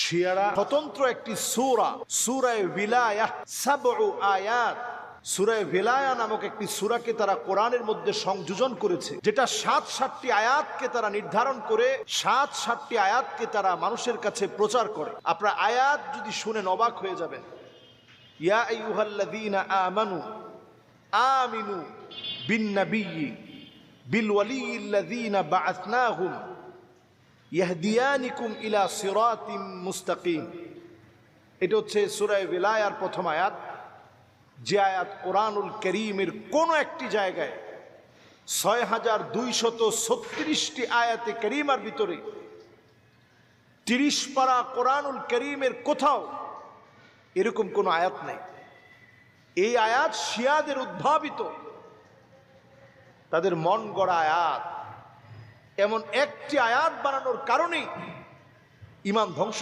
শিয়ারা। স্বতন্ত্র একটি সূরা, সূরায়ে সুরায় নামক একটি সুরাকে তারা কোরআনের মধ্যে সংযোজন করেছে, যেটা সাত সাতটি আয়াতকে তারা নির্ধারণ করে, সাত সাতটি আয়াতকে তারা মানুষের কাছে প্রচার করে। আপনার আয়াত যদি শুনে অবাক হয়ে যাবেন। ইয়া আইয়ুহাল্লাযীনা আমানু, আমিনু বিন নাবিয়্যি বিল ওয়ালিয়্যিল্লাযীনা বাআসনাহুম ইয়াহদিয়ানিকুম ইলা সিরাতিম মুস্তাকিম। এটা হচ্ছে সূরায়ে বিলায়ার প্রথম আয়াত। যে আয়াত কোরআনুল করিমের কোন একটি জায়গায় ছয় হাজার দুইশত ছত্রিশটি আয়াতে করিমার ভিতরে তিরিশ পারা কোরআনুল করিমের কোথাও এরকম কোনো আয়াত নেই। এই আয়াত শিয়াদের উদ্ভাবিত। তাদের মন গড়া আয়াত। এমন একটি আয়াত বানানোর কারণেই ইমান ধ্বংস